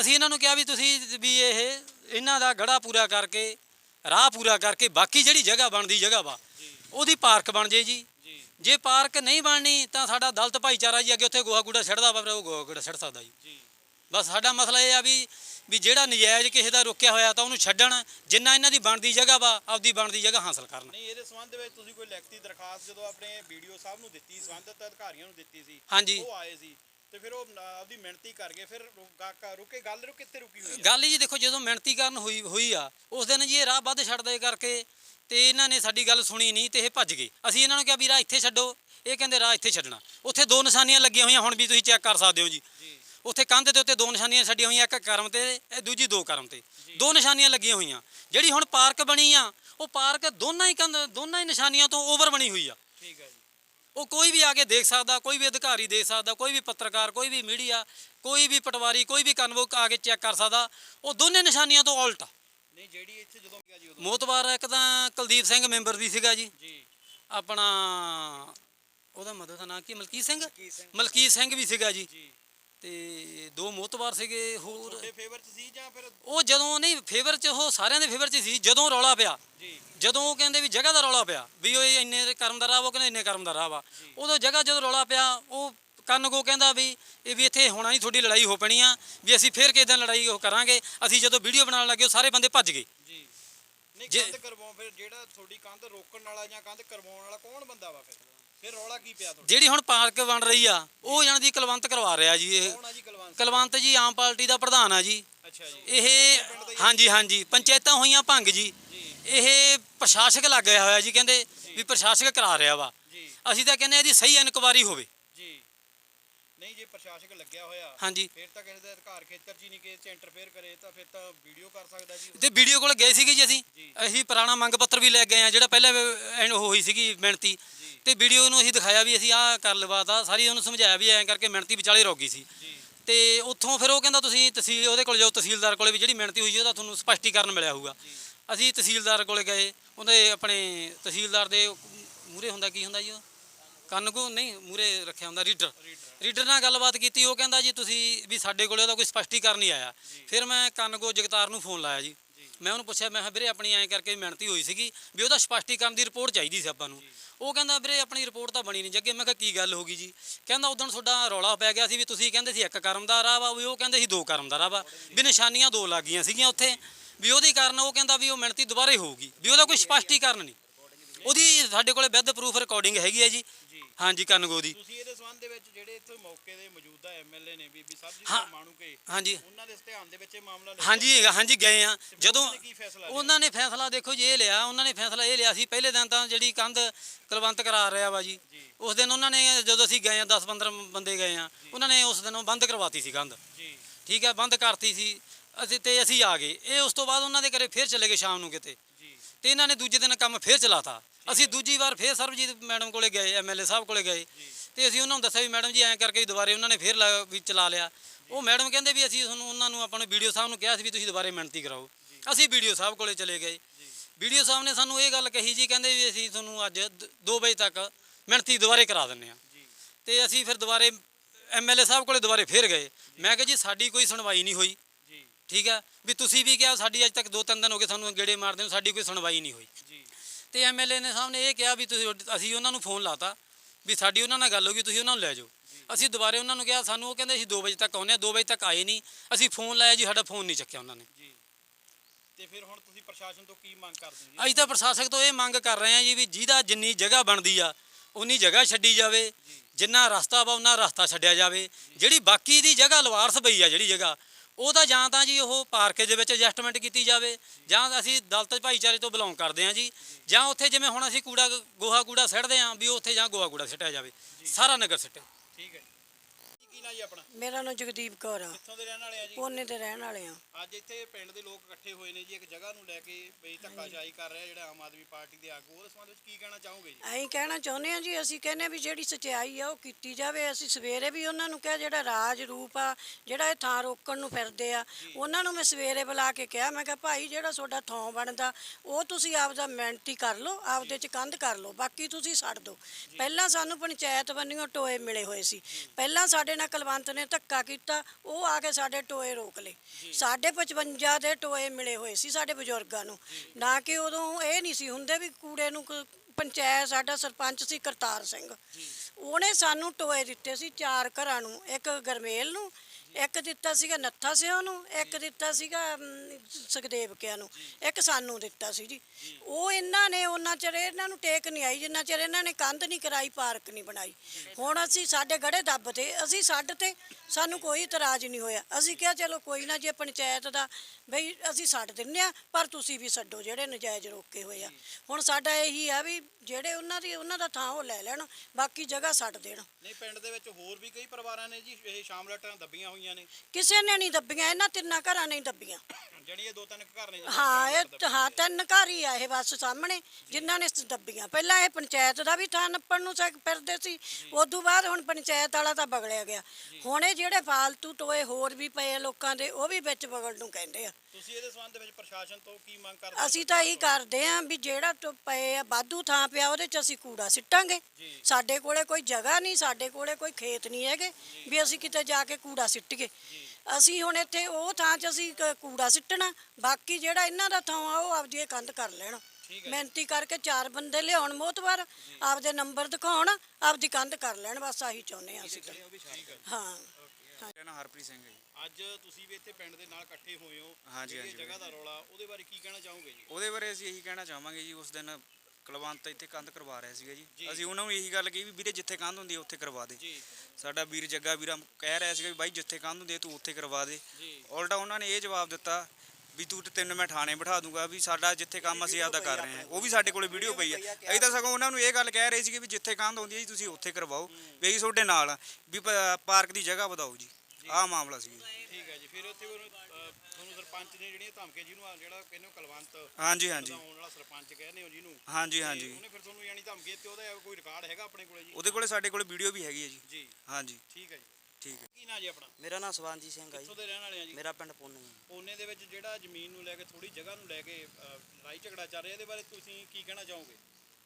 S6: ਅਸੀਂ ਇਹਨਾਂ ਨੂੰ ਕਿਹਾ ਵੀ ਤੁਸੀਂ ਵੀ ਇਹ ਇਹਨਾਂ ਦਾ ਗੜਾ ਪੂਰਾ ਕਰਕੇ ਰਾਹ ਪੂਰਾ ਕਰਕੇ ਬਾਕੀ ਜਿਹੜੀ ਜਗ੍ਹਾ ਬਣਦੀ ਜਗ੍ਹਾ ਵਾ ਉਹਦੀ ਪਾਰਕ ਬਣ ਜੇ। ਜੀ।
S5: ਜੀ
S6: ਪਾਰਕ ਨਹੀਂ ਬਣਨੀ ਤਾਂ ਸਾਡਾ ਦਲਤ ਭਾਈਚਾਰਾ ਜੀ ਅੱਗੇ ਉੱਥੇ ਗੋਹਾ ਕੂੜਾ ਛੱਡਦਾ ਵਾ ਫਿਰ ਉਹ ਗੋਹਾ ਕੂੜਾ ਛੱਡ ਸਕਦਾ ਜੀ। ਬਸ ਸਾਡਾ ਮਸਲਾ ਇਹ ਆ ਵੀ ਵੀ ਜਿਹੜਾ ਨਜਾਇਜ਼ ਕਿਸੇ ਦਾ ਰੁਕਿਆ ਹੋਇਆ ਤਾਂ ਉਹਨੂੰ ਛੱਡਣ ਜਿੰਨਾ ਇਹਨਾਂ ਦੀ ਬਣਦੀ ਜਗ੍ਹਾ ਵਾ ਆਪਦੀ ਬਣਦੀ ਜਗ੍ਹਾ ਹਾਸਲ ਕਰਨ।
S5: ਨਹੀਂ ਇਹਦੇ ਸੰਬੰਧ ਦੇ ਵਿੱਚ ਤੁਸੀਂ ਕੋਈ ਲਿਖਤੀ ਦਰਖਾਸਤ ਜਦੋਂ ਆਪਣੇ ਵੀਡੀਓ ਸਾਹਿਬ ਨੂੰ ਦਿੱਤੀ ਸੰਬੰਧਿਤ ਅਧਿਕਾਰੀਆਂ ਨੂੰ ਦਿੱਤੀ ਸੀ
S6: ਹਾਂਜੀ।
S5: ਉਹ ਆਏ ਸੀ ਤੇ ਫਿਰ ਉਹ ਆਪਦੀ ਮਿਹਨਤੀ ਕਰ ਗਏ ਫਿਰ ਰੁਕਾ ਗੱਲ ਰੁਕ ਕਿੱਥੇ ਰੁਕੀ ਹੋਈ
S6: ਗੱਲ ਜੀ ਦੇਖੋ ਜਦੋਂ ਮਿਹਨਤੀ ਕਰਨ ਹੋਈ ਹੋਈ ਆ ਉਸ ਦਿਨ ਜੀ ਇਹ ਰਾਹ ਵੱਧ ਛੱਡਦੇ ਕਰਕੇ ਤੇ ਇਹਨਾਂ ਨੇ ਸਾਡੀ ਗੱਲ ਸੁਣੀ ਨਹੀਂ ਤੇ ਇਹ ਭੱਜ ਗਏ। ਅਸੀਂ ਇਹਨਾਂ ਨੂੰ ਕਿਹਾ ਵੀ ਰਾਹ ਇੱਥੇ ਛੱਡੋ ਇਹ ਕਹਿੰਦੇ ਰਾਹ ਇੱਥੇ ਛੱਡਣਾ। ਉੱਥੇ ਦੋ ਨਿਸ਼ਾਨੀਆਂ ਲੱਗੀਆਂ ਹੋਈਆਂ ਹੁਣ ਵੀ ਤੁਸੀਂ ਚੈੱਕ ਕਰ ਸਕਦੇ ਹੋ ਜੀ। ਉੱਥੇ ਕੰਧ ਦੇ ਉੱਤੇ ਦੋ ਨਿਸ਼ਾਨੀਆਂ ਛੱਡੀਆਂ ਹੋਈਆਂ ਇੱਕ ਕਰਮ ਤੇ ਇਹ ਦੂਜੀ ਦੋ ਕਰਮ ਤੇ। ਦੋ ਨਿਸ਼ਾਨੀਆਂ ਲੱਗੀਆਂ ਹੋਈਆਂ। ਜਿਹੜੀ ਹੁਣ ਪਾਰਕ ਬਣੀ ਆ ਉਹ ਪਾਰਕ ਦੋਨਾਂ ਹੀ ਕੰਧ ਦੋਨਾਂ ਹੀ ਨਿਸ਼ਾਨੀਆਂ ਤੋਂ ਓਵਰ ਬਣੀ ਹੋਈ ਆ।
S5: ਠੀਕ ਹੈ ਜੀ।
S6: ਉਹ ਕੋਈ ਵੀ ਆ ਕੇ ਦੇਖ ਸਕਦਾ ਕੋਈ ਵੀ ਅਧਿਕਾਰੀ ਦੇਖ ਸਕਦਾ ਕੋਈ ਵੀ ਪੱਤਰਕਾਰ ਕੋਈ ਵੀ ਮੀਡੀਆ ਕੋਈ ਵੀ ਪਟਵਾਰੀ ਕੋਈ ਵੀ ਕਨਵੋਕ ਆ ਕੇ ਚੈੱਕ ਕਰ ਸਕਦਾ ਉਹ ਦੋਨੇ ਨਿਸ਼ਾਨੀਆਂ ਤੋਂ ਉਲਟ ਆ।
S5: ਨਹੀਂ ਜਿਹੜੀ ਇੱਥੇ ਜਦੋਂ ਗਿਆ ਜੀ ਉਦੋਂ
S6: ਮੋਤਬਾਰ ਇੱਕ ਤਾਂ ਕੁਲਦੀਪ ਸਿੰਘ ਮੈਂਬਰ ਦੀ ਸੀਗਾ ਜੀ।
S5: ਜੀ।
S6: ਆਪਣਾ ਉਹਦਾ ਮਦਦ ਦਾ ਨਾਂ ਕੀ ਮਲਕੀਤ ਸਿੰਘ।
S5: ਮਲਕੀਤ ਸਿੰਘ।
S6: ਵੀ ਸੀਗਾ ਜੀ।
S5: ਜੀ।
S6: ਤੇ ਦੋ ਮੋਤਬਾਰ ਸੀਗੇ ਹੋਰ।
S5: ਤੁਹਾਡੇ ਫੇਵਰ ਚ ਸੀ ਜਾਂ ਫਿਰ
S6: ਉਹ ਜਦੋਂ ਨਹੀਂ ਫੇਵਰ ਚ ਉਹ ਸਾਰਿਆਂ ਦੇ ਫੇਵਰ ਚ ਸੀ ਜਦੋਂ ਰੌਲਾ ਪਿਆ।
S5: ਜੀ।
S6: ਜਦੋਂ ਉਹ ਕਹਿੰਦੇ ਵੀ ਜਗ੍ਹਾ ਦਾ ਰੌਲਾ ਪਿਆ ਵੀ ਉਹ ਇੰਨੇ ਕਰਮ ਦਾ ਰਾਹ ਵਾ, ਉਹ ਕਹਿੰਦੇ ਇੰਨੇ ਕਰਮ ਦਾ ਰਾਹ ਵਾ। ਉਦੋਂ ਜਗ੍ਹਾ ਜਦੋਂ ਰੌਲਾ ਪਿਆ ਉਹ ਕੰਨ ਕੋ ਕਹਿੰਦਾ ਵੀ ਇਹ ਵੀ ਇੱਥੇ ਹੋਣਾ ਨਹੀਂ ਤੁਹਾਡੀ ਲੜਾਈ ਹੋ ਪੈਣੀ ਆ ਵੀ ਅਸੀਂ ਫੇਰ ਕਿਸੇ ਦਿਨ ਲੜਾਈ ਉਹ ਕਰਾਂਗੇ। ਅਸੀਂ ਜਦੋਂ ਵੀਡੀਓ ਬਣਾਉਣ ਲੱਗੇ ਉਹ ਸਾਰੇ ਬੰਦੇ ਭੱਜ ਗਏ।
S5: ਜੀ। ਨਹੀਂ
S6: ਜੇ-
S5: ਕੰਧ ਕਰਵਾਉਣ ਫਿਰ ਜਿਹੜਾ ਤੁਹਾਡੀ ਕੰਧ ਰੋਕਣ ਵਾਲਾ ਜਾਂ ਕੰਧ ਕਰਵਾਉਣ ਵਾਲਾ ਕੌਣ ਬੰਦਾ ਵਾ ਫਿਰ? ਫਿਰ ਰੌਲਾ ਕੀ ਪਿਆ ਤੁਹਾਡਾ?
S6: ਜਿਹੜੀ ਹੁਣ ਪਾਰਕ ਬਣ ਰਹੀ ਆ ਉਹ ਜਾਣ ਦੀ ਕੁਲਵੰਤ ਕਰਵਾ ਰਿਹਾ ਜੀ ਇਹ।
S5: ਕੌਣ ਆ ਜੀ ਕੁਲਵੰਤ?
S6: ਕੁਲਵੰਤ ਜੀ ਆਮ ਪਾਰਟੀ ਦਾ ਪ੍ਰਧਾਨ ਆ ਜੀ।
S5: ਅੱਛਾ ਜੀ।
S6: ਇਹ ਹਾਂਜੀ ਹਾਂਜੀ ਪੰਚਾਇਤਾਂ ਹੋਈਆਂ ਭੰਗ ਜੀ। ਇਹ ਪ੍ਰਸ਼ਾਸਕ ਲੱਗ ਗਿਆ ਹੋਇਆ ਜੀ ਕਹਿੰਦੇ ਵੀ ਪ੍ਰਸ਼ਾਸਕ ਕਰਾ ਰਿਹਾ ਵਾ। ਅਸੀਂ ਤਾਂ ਕਹਿੰਦੇ ਇਹਦੀ ਸਹੀ ਇਨਕੁਆਰੀ ਹੋਵੇ।
S5: ਨਹੀਂ ਜੇ ਪ੍ਰਸ਼ਾਸਕ ਲੱਗਿਆ ਹੋਇਆ
S6: ਹਾਂਜੀ।
S5: ਫਿਰ ਤਾਂ ਕਿਸੇ ਦਾ ਅਧਿਕਾਰ ਖੇਤਰ 'ਚ ਹੀ ਨਹੀਂ ਕਿ ਚ ਇੰਟਰਫੇਅਰ ਕਰੇ ਤਾਂ ਫਿਰ ਤਾਂ ਵੀਡੀਓ ਕਰ ਸਕਦਾ ਜੀ। ਉਹ।
S6: ਤੇ ਵੀਡੀਓ ਕੋਲ ਗਏ ਸੀਗੇ ਜੀ ਅਸੀਂ।
S5: ਜੀ।
S6: ਅਸੀਂ ਪੁਰਾਣਾ ਮੰਗ ਪੱਤਰ ਵੀ ਲੈ ਗਏ ਆ ਜਿਹੜਾ ਪਹਿਲਾਂ ਐਨ ਹੋਈ ਸੀਗੀ ਮਿਹਨਤੀ
S5: ਜੀ।
S6: ਤੇ ਵੀਡੀਓ ਨੂੰ ਅਸੀਂ ਦਿਖਾਇਆ ਵੀ ਅਸੀਂ ਆਹ ਕਰ ਲਵਾਤਾ। ਸਾਰੀ ਉਹਨੂੰ ਸਮਝਾਇਆ ਵੀ ਐਂ ਕਰਕੇ ਮਿਹਨਤੀ ਵਿਚਾਲੇ ਰੁਕ ਗਈ ਸੀ।
S5: ਜੀ।
S6: ਤੇ ਉੱਥੋਂ ਫਿਰ ਉਹ ਕਹਿੰਦਾ ਤੁਸੀਂ ਤਹਿਸੀਲ ਉਹਦੇ ਕੋਲ ਜਾਓ ਤਹਿਸੀਲਦਾਰ ਕੋਲੇ ਵੀ ਜਿਹੜੀ ਮਿਹਨਤੀ ਹੋਈ ਉਹਦਾ ਤੁਹਾਨੂੰ ਸਪਸ਼ਟੀਕਰਨ ਮਿਲਿਆ ਹੋਊਗਾ। ਅਸੀਂ ਤਹਿਸੀਲਦਾਰ ਕੋਲੇ ਗਏ। ਉਹਦੇ ਆਪਣੇ ਤਹਿਸੀਲਦਾਰ ਦੇ ਮੂਰੇ ਹੁੰਦਾ ਕੀ ਹੁੰਦਾ ਜੀ ਉਹ? ਕੰਨ ਕੋ ਨਹੀਂ ਮੂਰੇ ਰੱਖਿਆ ਹੁੰਦਾ ਰੀਡਰ। ਰੀਡਰ ਨਾਲ ਗੱਲਬਾਤ ਕੀਤੀ ਉਹ ਕਹਿੰਦਾ ਜੀ ਤੁਸੀਂ ਵੀ ਸਾਡੇ ਕੋਲੇ ਉਹਦਾ ਕੋਈ ਸਪਸ਼ਟੀਕਰਨ ਨਹੀਂ ਆਇਆ। ਫਿਰ ਮੈਂ ਕੰਨ ਕੋ ਜਗਤਾਰ ਨੂੰ ਫੋਨ ਲਾਇਆ ਜੀ। ਮੈਂ ਉਹਨੂੰ ਪੁੱਛਿਆ ਮੈਂ ਕਿਹਾ ਵੀਰੇ ਆਪਣੀ ਐਂ ਕਰਕੇ ਮਿਹਨਤੀ ਹੋਈ ਸੀਗੀ ਵੀ ਉਹਦਾ ਸਪਸ਼ਟੀਕਰਨ ਦੀ ਰਿਪੋਰਟ ਚਾਹੀਦੀ ਸੀ ਆਪਾਂ ਨੂੰ। ਉਹ ਕਹਿੰਦਾ ਵੀਰੇ ਆਪਣੀ ਰਿਪੋਰਟ ਤਾਂ ਬਣੀ ਨਹੀਂ ਜੱਗੇ। ਮੈਂ ਕਿਹਾ ਕੀ ਗੱਲ ਹੋ ਗਈ ਜੀ? ਕਹਿੰਦਾ ਉਦੋਂ ਤੁਹਾਡਾ ਰੌਲਾ ਪੈ ਗਿਆ ਸੀ ਵੀ ਤੁਸੀਂ ਕਹਿੰਦੇ ਸੀ ਇੱਕ ਕਰਮ ਦਾ ਰਾਹ ਵਾ ਵੀ ਉਹ ਕਹਿੰਦੇ ਸੀ ਦੋ ਕਰਮ ਦਾ ਰਾਹ ਵਾ। ਵੀ ਨਿਸ਼ਾਨੀਆਂ ਦੋ ਲੱਗ ਗਈਆਂ ਸੀਗੀਆਂ ਉੱਥੇ। ਵੀ ਉਹਦੇ ਕਾਰਨ ਉਹ ਕਹਿੰਦਾ ਵੀ ਉਹ ਮਿਹਨਤੀ ਦੁਬਾਰੇ ਹੋਊਗੀ ਵੀ ਉਹਦਾ ਕੋਈ ਸਪਸ਼ਟੀਕਰਨ ਨਹੀਂ। ਉਹਦੀ ਸਾਡੇ ਕੋਲੇ ਵਿਦ ਪ੍ਰੂਫ ਰਿਕਾਰਡਿੰਗ ਹੈਗੀ ਹੈ ਜੀ। ਹਾਂਜੀ ਕਨਗੋ ਦੀ।
S5: ਤੁਸੀਂ ਇਹਦੇ ਸੰਬੰਧ ਦੇ ਵਿੱਚ ਜਿਹੜੇ ਇੱਥੇ ਮੌਕੇ ਦੇ ਮੌਜੂਦਾ ਐਮਐਲਏ ਨੇ ਬੀਬੀ ਸਾਹਿਬ। ਜੀ ਮਾਣੂਕੇ
S6: ਹਾਂਜੀ।
S5: ਉਹਨਾਂ ਦੇ ਧਿਆਨ ਦੇ ਵਿੱਚ ਇਹ ਮਾਮਲਾ ਲਿਆ
S6: ਹਾਂਜੀ ਹਾਂਜੀ ਗਏ ਆ। ਜਦੋਂ
S5: ਉਹਨਾਂ ਨੇ ਫੈਸਲਾ
S6: ਦੇਖੋ ਜੀ ਇਹ ਲਿਆ ਉਹਨਾਂ ਨੇ ਫੈਸਲਾ ਇਹ ਲਿਆ ਸੀ ਪਹਿਲੇ ਦਿਨ ਤਾਂ ਜਿਹੜੀ ਕੰਧ ਕੁਲਵੰਤ ਕਰਾ ਰਿਹਾ ਵਾ ਜੀ। ਉਸ ਦਿਨ ਉਹਨਾਂ ਨੇ ਜਦੋਂ ਅਸੀਂ ਗਏ ਆ 10 15 ਬੰਦੇ ਗਏ ਆ ਉਹਨਾਂ ਨੇ ਉਸ ਦਿਨ ਬੰਦ ਕਰਵਾਤੀ ਸੀ ਕੰਧ।
S5: ਜੀ।
S6: ਠੀਕ ਹੈ ਬੰਦ ਕਰਤੀ ਸੀ। ਅਸੀਂ ਤੇ ਅਸੀਂ ਆ ਗਏ। ਇਹ ਉਸ ਤੋਂ ਬਾਅਦ ਉਹਨਾਂ ਦੇ ਘਰੇ ਫੇਰ ਚਲੇ ਗਏ ਸ਼ਾਮ ਨੂੰ ਕਿਤੇ। ਤੇ ਇਹਨਾਂ ਨੇ ਦੂਜੇ ਦਿਨ ਕੰਮ ਫੇਰ ਚਲਾਤਾ। ਅਸੀਂ ਦੂਜੀ ਵਾਰ ਫੇਰ ਸਰਬਜੀਤ ਮੈਡਮ ਕੋਲੇ ਗਏ ਐਮਐਲਏ ਸਾਹਿਬ ਕੋਲੇ ਗਏ। ਤੇ ਅਸੀਂ ਉਹਨਾਂ ਨੂੰ ਦੱਸਿਆ ਵੀ ਮੈਡਮ ਜੀ ਐਂ ਕਰਕੇ ਦੁਬਾਰੇ ਉਹਨਾਂ ਨੇ ਫੇਰ ਲਾ- ਵੀ ਚਲਾ ਲਿਆ। ਉਹ ਮੈਡਮ ਕਹਿੰਦੇ ਵੀ ਅਸੀਂ ਤੁਹਾਨੂੰ ਉਹਨਾਂ ਨੂੰ ਆਪਾਂ ਨੂੰ ਵੀਡੀਓ ਸਾਹਿਬ ਨੂੰ ਕਿਹਾ ਸੀ ਵੀ ਤੁਸੀਂ ਦੁਬਾਰੇ ਮਿਹਨਤੀ ਕਰਾਓ। ਅਸੀਂ ਵੀਡੀਓ ਸਾਹਿਬ ਕੋਲੇ ਚਲੇ ਗਏ। ਵੀਡੀਓ ਸਾਹਿਬ ਨੇ ਸਾਨੂੰ ਇਹ ਗੱਲ ਕਹੀ ਜੀ ਕਹਿੰਦੇ ਵੀ ਅਸੀਂ ਤੁਹਾਨੂੰ ਅੱਜ 2 ਵਜੇ ਤੱਕ ਮਿਹਨਤੀ ਦੁਬਾਰੇ ਕਰਾ ਦਿੰਨੇ ਆ ਤੇ ਅਸੀਂ ਫਿਰ ਦੁਬਾਰੇ ਐਮਐਲਏ ਸਾਹਿਬ ਕੋਲੇ ਦੁਬਾਰੇ ਫੇਰ ਗਏ। ਮੈਂ ਕਿਹਾ ਜੀ ਸਾਡੀ ਕੋਈ ਸੁਣਵਾਈ ਨਹੀਂ ਹੋਈ। ਠੀਕ ਹੈ? ਵੀ ਤੁਸੀਂ ਵੀ ਕਿਹਾ ਸਾਡੀ ਅੱਜ ਤੱਕ ਦੋ ਤਿੰਨ ਦਿਨ ਹੋ ਗਏ ਸਾਨੂੰ ਗੇੜੇ ਮਾਰਦੇ ਨੂੰ ਸਾਡੀ ਕੋਈ ਸੁਣਵਾਈ ਨਹੀਂ ਹੋਈ। ਤੇ ਐਮਐਲਏ ਨੇ ਸਾਹਮਣੇ ਇਹ ਕਿਹਾ ਵੀ ਤੁਸੀਂ ਅਸੀਂ ਉਹਨਾਂ ਨੂੰ ਫੋਨ ਲਾਤਾ ਵੀ ਸਾਡੀ ਉਹਨਾਂ ਨਾਲ ਗੱਲ ਹੋ ਗਈ ਤੁਸੀਂ ਉਹਨਾਂ ਨੂੰ ਲੈ ਜਾਓ। ਅਸੀਂ ਦੁਬਾਰੇ ਉਹਨਾਂ ਨੂੰ ਕਿਹਾ ਸਾਨੂੰ ਉਹ ਕਹਿੰਦੇ ਅਸੀਂ 2 ਵਜੇ ਤੱਕ ਆਉਂਦੇ ਆ 2 ਵਜੇ ਤੱਕ ਆਏ ਨਹੀਂ। ਅਸੀਂ ਫੋਨ ਲਾਇਆ ਜੀ ਸਾਡਾ ਫੋਨ ਨਹੀਂ ਚੱਕਿਆ ਉਹਨਾਂ ਨੇ।
S5: ਜੀ। ਤੇ ਫਿਰ ਹੁਣ ਤੁਸੀਂ ਪ੍ਰਸ਼ਾਸਨ ਤੋਂ ਕੀ ਮੰਗ ਕਰਦੇ ਹੋ ਜੀ?
S6: ਅਸੀਂ ਤਾਂ ਪ੍ਰਸ਼ਾਸਕ ਤੋਂ ਇਹ ਮੰਗ ਕਰ ਰਹੇ ਹਾਂ ਜੀ ਵੀ ਜਿਹਦਾ ਜਿੰਨੀ ਜਗ੍ਹਾ ਬਣਦੀ ਆ ਉਨੀ ਜਗ੍ਹਾ ਛੱਡੀ ਜਾਵੇ। ਜਿੰਨਾ ਰਸਤਾ ਵਾ ਉਹਨਾਂ ਰਸਤਾ ਛੱਡਿਆ ਜਾਵੇ। ਜਿਹੜੀ ਬਾਕੀ ਦੀ ਜਗ੍ਹਾ ਲਵਾਰਸ ਪਈ ਆ ਜਿਹੜੀ ਜਗ੍ਹਾ ਉਹ ਤਾਂ ਜਾਂ ਤਾਂ ਜੀ ਉਹ ਪਾਰਕ ਦੇ ਵਿੱਚ ਐਡਜਸਟਮੈਂਟ ਕੀਤੀ ਜਾਵੇ, ਜਾਂ ਅਸੀਂ ਦਲਤ ਭਾਈਚਾਰੇ ਤੋਂ ਬਿਲੋਂਗ ਕਰਦੇ ਹਾਂ ਜੀ, ਜਾਂ ਉੱਥੇ ਜਿਵੇਂ ਹੁਣ ਅਸੀਂ ਕੂੜਾ, ਗੋਹਾ ਕੂੜਾ ਸਿੱਟਦੇ ਹਾਂ, ਵੀ ਉੱਥੇ ਜਾਂ ਗੋਹਾ ਕੂੜਾ ਸਿੱਟਿਆ ਜਾਵੇ, ਸਾਰਾ ਨਗਰ ਸਿੱਟੇ।
S5: ਠੀਕ ਹੈ ਕੀ ਨਾ ਜੀ ਆਪਣਾ?
S3: ਮੇਰਾ ਨਾਮ ਜਗਦੀਪ ਕੌਰ ਆ।
S5: ਕਿੱਥੋਂ ਦੇ ਰਹਿਣ ਵਾਲੇ ਆ ਜੀ?
S3: ਪੋਨੇ ਦੇ ਰਹਿਣ ਵਾਲੇ ਆ।
S5: ਅੱਜ ਇੱਥੇ ਪਿੰਡ ਦੇ ਲੋਕ ਇਕੱਠੇ ਹੋਏ ਨੇ ਜੀ ਇੱਕ ਜਗ੍ਹਾ ਨੂੰ ਲੈ ਕੇ ਬਈ ਧੱਕਾਸ਼ਾਹੀ ਕਰ ਰਿਹਾ ਜਿਹੜਾ ਆਮ ਆਦਮੀ ਪਾਰਟੀ ਦੇ ਆਗੂ। ਉਹਦੇ ਸੰਬੰਧ ਵਿੱਚ ਕੀ ਕਹਿਣਾ ਚਾਹੋਗੇ ਜੀ?
S3: ਅਸੀਂ ਕਹਿਣਾ ਚਾਹੁੰਦੇ ਆ ਜੀ ਅਸੀਂ ਕਹਿੰਦੇ ਵੀ ਜਿਹੜੀ ਸਚਾਈ ਆ ਉਹ ਕੀਤੀ ਜਾਵੇ। ਅਸੀਂ ਸਵੇਰੇ ਵੀ ਉਹਨਾਂ ਨੂੰ ਕਿਹਾ ਜਿਹੜਾ ਰਾਜ ਰੂਪ ਆ ਜਿਹੜਾ ਇਹ ਥਾਂ ਰੋਕਣ ਨੂੰ ਫਿਰਦੇ ਆ ਉਹਨਾਂ ਨੂੰ ਮੈਂ ਸਵੇਰੇ ਬੁਲਾ ਕੇ ਕਿਹਾ। ਮੈਂ ਕਿਹਾ ਭਾਈ ਜਿਹੜਾ ਤੁਹਾਡਾ ਥਾਂ ਬਣਦਾ ਉਹ ਤੁਸੀਂ ਆਪਦਾ ਮਿਹਨਤੀ ਕਰ ਲਓ ਆਪਦੇ ਚ ਕੰਧ ਕਰ ਲਓ। ਬਾਕੀ ਤੁਸੀਂ ਛੱਡ ਦਿਓ। ਪਹਿਲਾਂ ਸਾਨੂੰ ਪੰਚਾਇਤ ਬੰਨਿਓ ਟੋਏ ਮਿਲੇ ਹੋਏ ਸੀ। ਪਹਿਲਾਂ ਸਾਡੇ ਨਾਲ ਕੁਲਵੰਤ ਨੇ ਧੱਕਾ ਕੀਤਾ ਉਹ ਆ ਕੇ ਸਾਡੇ ਟੋਏ ਰੋਕ ਲਏ। ਸਾਡੇ 55 ਦੇ ਟੋਏ ਮਿਲੇ ਹੋਏ ਸੀ ਸਾਡੇ ਬਜ਼ੁਰਗਾਂ ਨੂੰ। ਨਾ ਕਿ ਉਦੋਂ ਇਹ ਨਹੀਂ ਸੀ ਹੁੰਦੇ ਵੀ ਕੂੜੇ ਨੂੰ ਪੰਚਾਇਤ ਸਾਡਾ ਸਰਪੰਚ ਸੀ ਕਰਤਾਰ ਸਿੰਘ। ਉਹਨੇ ਸਾਨੂੰ ਟੋਏ ਦਿੱਤੇ ਸੀ ਚਾਰ ਘਰਾਂ ਨੂੰ ਇੱਕ ਗਰਮੇਲ ਨੂੰ ਇੱਕ ਦਿੱਤਾ ਸੀਗਾ ਨੱਥਾ ਸਿਓ ਨੂੰ ਇੱਕ ਦਿੱਤਾ ਸੀਗਾ ਅਮ, ਸੁਖਦੇਵ ਕਿਆਂ ਨੂੰ ਇੱਕ ਸਾਨੂੰ ਦਿੱਤਾ ਸੀ ਜੀ। ਉਹ ਇਹਨਾਂ ਨੇ ਉਹਨਾਂ ਚਿਰ ਇਹਨਾਂ ਨੂੰ ਟੇਕ ਨਹੀਂ ਆਈ ਜਿੰਨਾ ਚਿਰ ਇਹਨਾਂ ਨੇ ਕੰਧ ਨਹੀਂ ਕਰਾਈ ਪਾਰਕ ਨਹੀਂ ਬਣਾਈ। ਹੁਣ ਅਸੀਂ ਸਾਡੇ ਗੜੇ ਦੱਬ ਤੇ ਅਸੀਂ ਛੱਡ ਤੇ ਸਾਨੂੰ ਕੋਈ ਇਤਰਾਜ਼ ਨਹੀਂ ਹੋਇਆ। ਅਸੀਂ ਕਿਹਾ ਚਲੋ ਕੋਈ ਨਾ ਜੇ ਪੰਚਾਇਤ ਦਾ ਬਈ ਅਸੀਂ ਛੱਡ ਦਿੰਨੇ ਆ ਪਰ ਤੁਸੀਂ ਵੀ ਛੱਡੋ ਜਿਹੜੇ ਨਜਾਇਜ਼ ਰੋਕੇ ਹੋਏ ਆ। ਹੁਣ ਸਾਡਾ ਇਹੀ ਆ ਵੀ ਜਿਹੜੇ ਉਹਨਾਂ ਦੀ ਉਹਨਾਂ ਦਾ ਥਾਂ ਉਹ ਲੈ ਲੈਣ ਬਾਕੀ ਜਗ੍ਹਾ ਛੱਡ ਦੇਣ।
S5: ਨਹੀਂ ਪਿੰਡ ਦੇ ਵਿੱਚ ਹੋਰ ਵੀ ਕਈ ਪਰਿਵਾਰਾਂ ਨੇ ਜੀ ਇਹ ਸ਼ਾਮ ਦੱਬੀਆਂ ਹੋਈਆਂ ਨੇ।
S3: ਕਿਸੇ ਨੇ ਨਹੀਂ ਦੱਬੀਆਂ ਇਹਨਾਂ ਤਿੰਨਾਂ ਘਰਾਂ ਨੇ ਹੀ ਦੱਬੀਆਂ।
S5: ਜਿਹੜੀ ਇਹ ਦੋ ਤਿੰਨ ਘਰ ਨੇ ਜੀ,
S3: ਹਾਂ
S5: ਸ਼ਾਮ
S3: ਇਹ
S5: ਲਾਟ
S3: ਤਾਂ- ਹਾਂ ਤਿੰਨ ਘਰ ਹੀ ਆ ਇਹ ਬਸ ਸਾਹਮਣੇ ਜਿਨ੍ਹਾਂ ਨੇ ਸ- ਦੱਬੀਆਂ। ਪਹਿਲਾਂ ਇਹ ਪੰਚਾਇਤ ਦਾ ਵੀ ਥਾਂ ਨੱਪਣ ਨੂੰ ਸਕ ਫਿਰਦੇ ਸੀ ਉਦੋਂ ਬਾਅਦ ਹੁਣ ਪੰਚਾਇਤ ਵਾਲਾ ਤਾਂ ਬਗੜਿਆ ਗਿਆ। ਹੁਣ ਇਹ ਜਿਹੜੇ ਫਾਲਤੂ ਟੋਏ ਹੋਰ ਵੀ ਪਏ ਆ ਲੋਕਾਂ ਦੇ ਉਹ ਵੀ ਵਿੱਚ ਬਗੜ ਨੂੰ ਕਹਿੰਦੇ ਆ।
S5: ਤੁਸੀਂ ਇਹਦੇ ਸੰਬੰਧ ਵਿੱਚ ਪ੍ਰਸ਼ਾਸਨ ਤੋਂ ਕੀ ਮੰਗ ਕਰਦੇ ਹੋ?
S3: ਅਸੀਂ ਤਾਂ ਇਹੀ ਕਰਦੇ ਆਂ ਵੀ ਜਿਹੜਾ ਟੋ- ਪਏ ਆ ਬਾਧੂ ਥਾਂ ਪਿਆ ਉਹਦੇ 'ਚ ਅਸੀਂ ਕੂੜਾ ਸਿੱਟਾਂਗੇ। ਸਾਡੇ ਕੋਲੇ ਕੋਈ ਜਗ੍ਹਾ ਨਹੀਂ ਸਾਡੇ ਕੋਲੇ ਕੋਈ ਖੇਤ ਨਹੀਂ ਹੈਗੇ ਵੀ ਅਸੀਂ ਕਿਤੇ ਜਾ ਕੇ ਕੂੜਾ ਸਿੱਟੀਏ ਅਸੀਂ ਹੁਣ ਇੱਥੇ ਉਹ ਥਾਂ 'ਚ ਅਸੀਂ ਕ- ਕੂੜਾ ਸਿੱਟਣਾ ਬਾਕੀ ਜਿਹੜਾ ਇਹਨਾਂ ਦਾ ਥਾਂ ਆ ਉਹ ਆਪਦੀ ਇਹ ਕੰਧ ਕਰ ਲੈਣ। ਮਿਹਨਤੀ ਕਰਕੇ ਚਾਰ ਬੰਦੇ ਲਿਆਉਣ ਮੋਤਵਾਰ ਆਪਦੇ ਨੰਬਰ ਦਿਖਾਉਣ ਆਪਦੀ ਕੰਧ ਕਰ ਲੈਣ ਬਸ ਆਹੀ ਚਾਹੁੰਦੇ ਆ ਅਸੀਂ ਤਾਂ। ਹਾਂ।
S1: ਮੇਰਾ ਨਾਮ ਹਰਪ੍ਰੀਤ ਸਿੰਘ ਹੈ ਜੀ।
S5: ਅੱਜ ਤੁਸੀਂ ਵੀ ਇੱਥੇ ਪਿੰਡ ਦੇ ਨਾਲ ਇਕੱਠੇ ਹੋਏ ਹੋ।
S1: ਹਾਂਜੀ,
S5: ਜਿਹੜੀ ਇਹ
S1: ਹਾਂਜੀ।
S5: ਜਗ੍ਹਾ ਦਾ ਰੌਲਾ ਉਹਦੇ ਬਾਰੇ ਕੀ ਕਹਿਣਾ ਚਾਹੋਗੇ ਜੀ?
S1: ਉਹਦੇ ਬਾਰੇ ਅਸੀਂ ਇਹੀ ਕਹਿਣਾ ਚਾਹਾਂਗੇ ਜੀ ਉਸ ਦਿਨ ਕੁਲਵੰਤ ਇੱਥੇ ਕੰਧ ਕਰਵਾ ਰਿਹਾ ਸੀਗਾ ਜੀ। ਅਸੀਂ ਉਹਨਾਂ ਨੂੰ ਇਹੀ ਗੱਲ ਕਹੀ ਵੀ ਵੀਰੇ ਜਿੱਥੇ ਕੰਧ ਹੁੰਦੀ ਹੈ ਉੱਥੇ ਕਰਵਾ ਦੇ। ਸਾਡਾ ਵੀਰ ਜੱਗਾ ਵੀਰਾ ਕਹਿ ਰਿਹਾ ਸੀਗਾ ਵੀ ਬਾਈ ਜਿੱਥੇ ਕੰਧ ਹੁੰਦੀ ਹੈ ਤੂੰ ਉੱਥੇ ਕਰਵਾ ਦੇ। ਉਲਟਾ ਉਹਨਾਂ ਨੇ ਇਹ ਜਵਾਬ ਦਿੱਤਾ ਵੀ ਤੂੰ ਤੇ ਤੈਨੂੰ ਮੈਂ ਥਾਣੇ ਬਿਠਾ ਦੂੰਗਾ ਵੀ ਸਾਡਾ ਜਿੱਥੇ ਕੰਮ ਅਸੀਂ ਆਪਦਾ ਕਰ ਰਹੇ ਹਾਂ। ਉਹ ਵੀ ਸਾਡੇ ਕੋਲੇ ਵੀਡੀਓ ਪਈ ਆ। ਅਸੀਂ ਤਾਂ ਸਗੋਂ ਉਹਨਾਂ ਨੂੰ ਇਹ ਗੱਲ ਕਹਿ ਰਹੇ ਸੀਗੇ ਵੀ ਜਿੱਥੇ ਕੰਧ ਹੁੰਦੀ ਹੈ ਜੀ ਤੁਸੀਂ ਉੱਥੇ ਕਰਵਾਓ। ਵੀ ਅਸੀਂ ਤੁਹਾਡੇ ਨਾਲ ਆ। ਵੀ ਪਾਰਕ ਦੀ ਜਗ੍ਹਾ ਵਧਾਓ ਜੀ। ਆਹ ਮਾਮਲਾ ਸੀ
S5: ਠੀਕ ਹੈ ਜੀ ਫਿਰ ਉੱਥੇ ਉਹਨੂੰ, ਅਹ, ਤੁਹਾਨੂੰ ਸਰਪੰਚ ਨੇ ਜਿਹੜੀਆਂ ਧਮਕੀਆਂ ਜਿਹਨੂੰ ਆ ਜਿਹੜਾ ਕਹਿੰਦੇ ਹੋ ਕਲਵੰਤ
S1: ਹਾਂਜੀ ਹਾਂਜੀ।
S5: ਆਉਣ ਵਾਲਾ ਸਰਪੰਚ ਕਹਿੰਦੇ ਹੋ ਜਿਹਨੂੰ।
S1: ਹਾਂਜੀ ਹਾਂਜੀ।
S5: ਉਹਨੇ ਫਿਰ ਤੁਹਾਨੂੰ ਯਾਨੀ ਧਮਕੀ ਦਿੱਤੀ ਉਹਦਾ ਕੋਈ ਰਿਕਾਰਡ ਹੈਗਾ ਆਪਣੇ ਕੋਲੇ ਜੀ?
S1: ਉਹਦੇ ਕੋਲੇ ਸਾਡੇ ਕੋਲੇ ਵੀਡੀਓ ਵੀ ਹੈਗੀ ਹੈ ਜੀ।
S5: ਜੀ।
S1: ਹਾਂਜੀ।
S5: ਠੀਕ ਹੈ ਜੀ।
S1: ਠੀਕ ਹੈ।
S5: ਕੀ ਨਾਂ ਜੀ ਆਪਣਾ?
S7: ਮੇਰਾ ਨਾਮ ਸਵੰਜੀ ਸਿੰਘ ਆ
S5: ਕਿੱਥੋਂ
S7: ਜੀ
S5: ਦੇ ਰਹਿਣ ਵਾਲੇ ਆ ਜੀ?
S7: ਮੇਰਾ ਪਿੰਡ ਪੂਨੇ ਜੀ।
S5: ਪੋਨੇ ਦੇ ਵਿੱਚ ਜਿਹੜਾ ਜ਼ਮੀਨ ਨੂੰ ਲੈ ਕੇ ਥੋੜੀ ਜਗ੍ਹਾ ਨੂੰ ਲੈ ਕੇ ਅਹ, ਲੜਾਈ ਝਗੜਾ ਚੱਲ ਰਿਹਾ ਇਹਦੇ ਬਾਰੇ ਤੁਸੀਂ ਕੀ ਕਹਿਣਾ ਚਾਹੋਗੇ?